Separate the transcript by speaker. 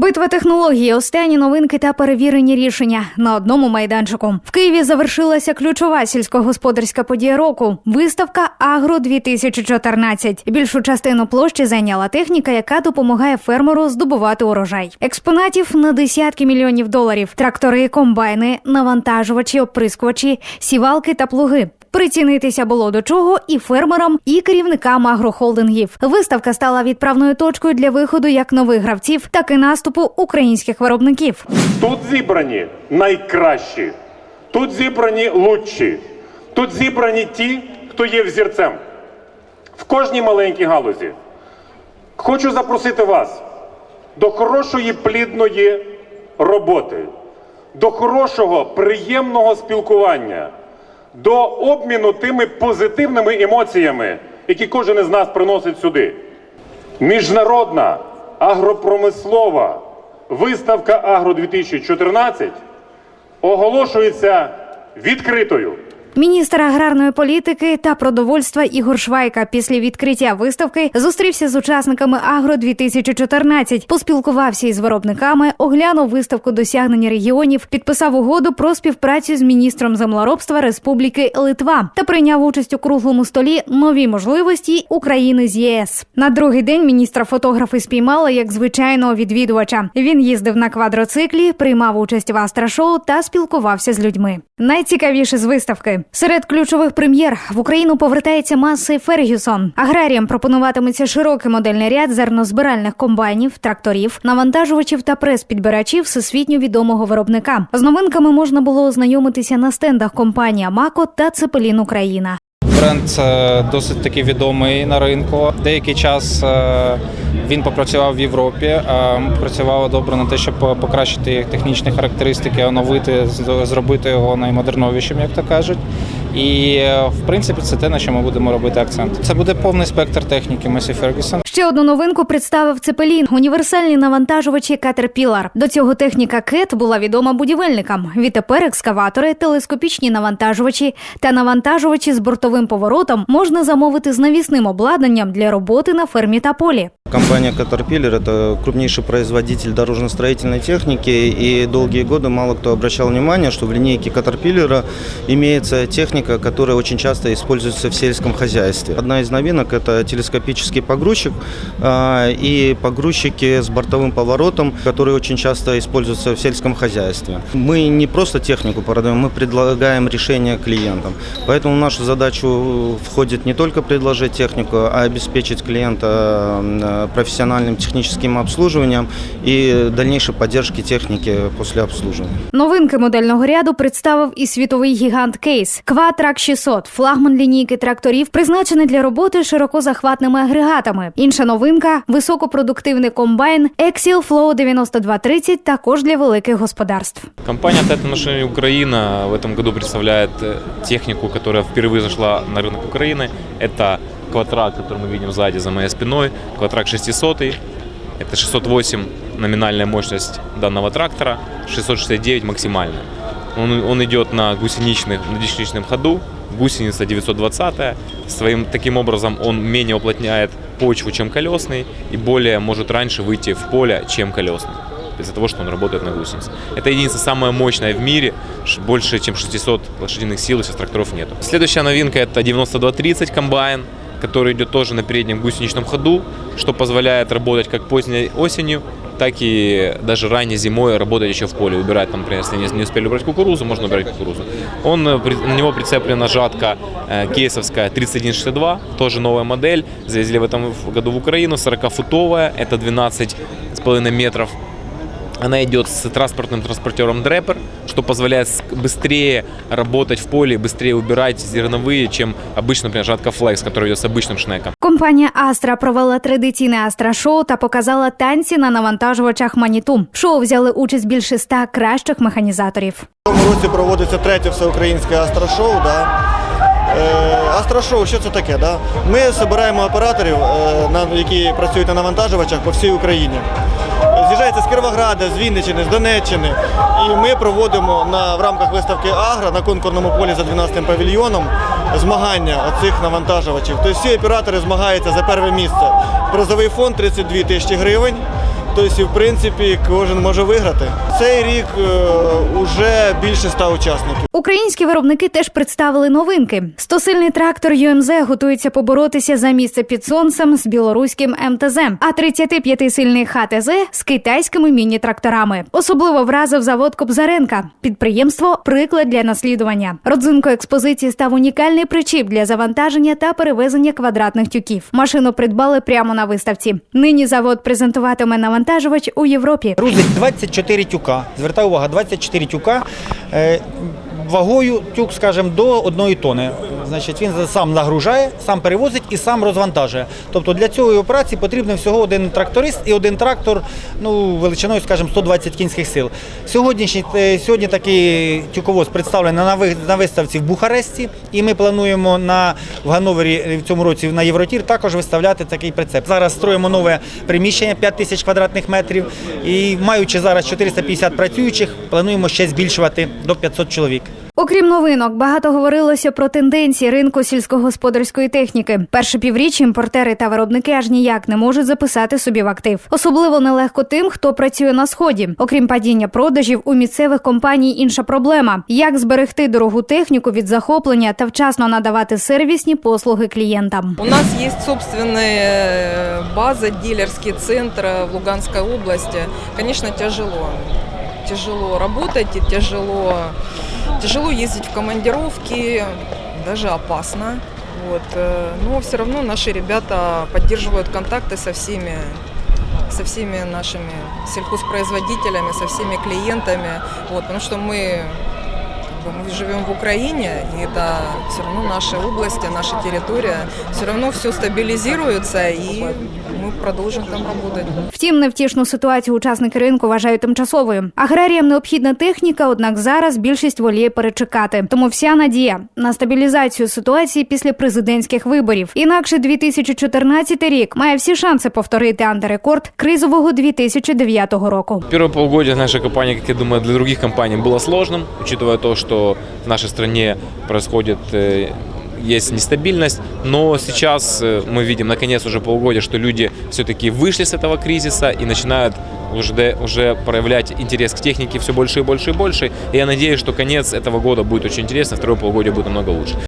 Speaker 1: Битва технології, останні новинки та перевірені рішення на одному майданчику. В Києві завершилася ключова сільськогосподарська подія року виставка Агро 2014 Більшу частину площі зайняла техніка, яка допомагає фермеру здобувати урожай. Експонатів на десятки мільйонів доларів: трактори, комбайни, навантажувачі, оприскувачі, сівалки та плуги. Прицінитися було до чого і фермерам, і керівникам агрохолдингів. Виставка стала відправною точкою для виходу як нових гравців, так і наступу українських виробників.
Speaker 2: Тут зібрані найкращі, тут зібрані лучші, тут зібрані ті, хто є взірцем в кожній маленькій галузі. Хочу запросити вас до хорошої плідної роботи, до хорошого приємного спілкування, до обміну тими позитивними емоціями, які кожен із нас приносить сюди. Міжнародна агропромислова виставка Агро 2014 оголошується відкритою.
Speaker 1: Міністр аграрної політики та продовольства Ігор Швайка після відкриття виставки зустрівся з учасниками Агро 2014 поспілкувався із виробниками, оглянув виставку досягнення регіонів, підписав угоду про співпрацю з міністром землеробства Республіки Литва та прийняв участь у круглому столі нові можливості України з ЄС. На другий день міністра фотографи спіймали як звичайного відвідувача. Він їздив на квадроциклі, приймав участь в астра-шоу та спілкувався з людьми. Найцікавіше з виставки серед ключових прем'єр в Україну повертається Маси Фергюсон. Аграріям пропонуватиметься широкий модельний ряд зернозбиральних комбайнів, тракторів, навантажувачів та прес-підбирачів всесвітньо відомого виробника. З новинками можна було ознайомитися на стендах компанії Мако та Цепелін Україна.
Speaker 3: Бренд е, досить таки відомий на ринку. Деякий час е, він попрацював в Європі, Працював працювало добре на те, щоб покращити їх технічні характеристики, оновити, зробити його наймодерновішим, як то кажуть. І е, в принципі це те, на що ми будемо робити акцент. Це буде повний спектр техніки Месі Фергюсон.
Speaker 1: Ще одну новинку представив Цепелін універсальні навантажувачі Caterpillar. До цього техніка Кет була відома будівельникам. Відтепер екскаватори, телескопічні навантажувачі та навантажувачі з бортовим поворотом можна замовити з навісним обладнанням для роботи на фермі та полі.
Speaker 4: Компания Caterpillar – это крупнейший производитель дорожно-строительной техники, и долгие годы мало кто обращал внимание, что в линейке Caterpillar имеется техника, которая очень часто используется в сельском хозяйстве. Одна из новинок – это телескопический погрузчик а, и погрузчики с бортовым поворотом, которые очень часто используются в сельском хозяйстве. Мы не просто технику продаем, мы предлагаем решение клиентам. Поэтому в нашу задачу входит не только предложить технику, а обеспечить клиента э, профессиональным техническим обслуживанием и дальнейшей поддержки техники после обслуживания.
Speaker 1: Новинки модельного ряду представив і світовий гігант Кейс. Кватрак 600 – флагман лінійки тракторів, призначений для роботи широкозахватними агрегатами. Інша новинка – високопродуктивний комбайн Exial Flow 9230 також для великих господарств.
Speaker 5: Компания Тета Машины Украина в этом году представляет э, технику, которая впервые зашла на рынок Украины. Это квадрат, который мы видим сзади за моей спиной. Квадрат 600. Это 608 номинальная мощность данного трактора, 669 максимальная. Он, он идет на гусеничных, на гусеничном ходу, гусеница 920 Своим таким образом он менее уплотняет почву, чем колесный, и более может раньше выйти в поле, чем колесный из-за того, что он работает на гусенице. Это единица самая мощная в мире, больше чем 600 лошадиных сил, сейчас тракторов нету. Следующая новинка это 9230 комбайн, который идет тоже на переднем гусеничном ходу, что позволяет работать как поздней осенью, так и даже ранней зимой работать еще в поле, убирать там, например, если не, не успели убрать кукурузу, можно убирать кукурузу. Он, э, на него прицеплена жатка э, кейсовская 3162, тоже новая модель, завезли в этом году в Украину, 40-футовая, это 12,5 метров она идет с транспортным транспортером Дрепер, что позволяет с- быстрее работать в поле, быстрее убирать зерновые, чем обычно, например, жатка Flex, который идет с обычным шнеком.
Speaker 1: Компанія Астра провела традиційне Астра-шоу та показала танці на навантажувачах Маніту. В шоу взяли участь більше ста кращих механізаторів.
Speaker 6: В цьому році проводиться третє всеукраїнське астрошоу. Да? Е, Астрошоу, що це таке? Да? Ми збираємо операторів, е, на- які працюють на навантажувачах по всій Україні. З'їжджається з Кіровограда, з Вінниччини, з Донеччини. І ми проводимо на, в рамках виставки Агра на конкурному полі за 12 павільйоном змагання цих навантажувачів. Тобто всі оператори змагаються за перше місце. Призовий фонд 32 тисячі гривень. Тобто, в принципі, кожен може виграти. Цей рік вже більше ста учасників.
Speaker 1: Українські виробники теж представили новинки. Стосильний трактор ЮМЗ готується поборотися за місце під сонцем з білоруським МТЗ, а 35-сильний ХТЗ з китайськими міні-тракторами. Особливо вразив завод Кобзаренка. Підприємство приклад для наслідування. Родзинкою експозиції став унікальний причіп для завантаження та перевезення квадратних тюків. Машину придбали прямо на виставці. Нині завод презентуватиме навантажувач у Європі.
Speaker 7: Грузить 24 тюка. Звертаю увагу, 24 тюка. Вагою тюк, скажімо, до 1 тони. Значить, він сам нагружає, сам перевозить і сам розвантажує. Тобто для цієї операції потрібно всього один тракторист і один трактор ну, величиною, скажімо, 120 кінських сил. Сьогоднішній, е, сьогодні такий тюковоз представлений на, ви- на виставці в Бухаресті, і ми плануємо на, в Ганновері е, в цьому році на Євротір також виставляти такий прицеп. Зараз строїмо нове приміщення 5 тисяч квадратних метрів і маючи зараз 450 працюючих, плануємо ще збільшувати до 500 чоловік.
Speaker 1: Окрім новинок, багато говорилося про тенденції ринку сільськогосподарської техніки. Перше півріччя імпортери та виробники аж ніяк не можуть записати собі в актив. Особливо нелегко тим, хто працює на сході. Окрім падіння продажів, у місцевих компаній інша проблема: як зберегти дорогу техніку від захоплення та вчасно надавати сервісні послуги клієнтам.
Speaker 8: У нас есть собственная база, дилерский центр в Луганской области. Конечно, тяжело. Тяжело работать и тяжело, тяжело ездить в командировки, даже опасно. Вот. э, Но все равно наши ребята поддерживают контакты со всеми со всеми нашими сельхозпроизводителями, со всеми клиентами, вот, потому что мы мы живем в Украине, и это все равно наши области, наша территория, все равно все стабилизируется, и мы продолжим там работать.
Speaker 1: Втім, невтішну ситуацію учасники ринку вважають тимчасовою. Аграріям необхідна техніка, однак зараз більшість воліє перечекати. Тому вся надія на стабілізацію ситуації після президентських виборів. Інакше 2014 рік має всі шанси повторити антирекорд кризового 2009 року.
Speaker 5: Первое полугодие нашей компании, как я думаю, для других компаний было сложным, учитывая то, что в нашей стране происходит э, есть нестабильность, но сейчас э, мы видим, наконец, уже полгода, что люди все-таки вышли с этого кризиса и начинают уже, уже проявлять интерес к технике все больше и больше и больше. И я надеюсь, что конец этого года будет очень интересно, второе полугодие будет намного лучше.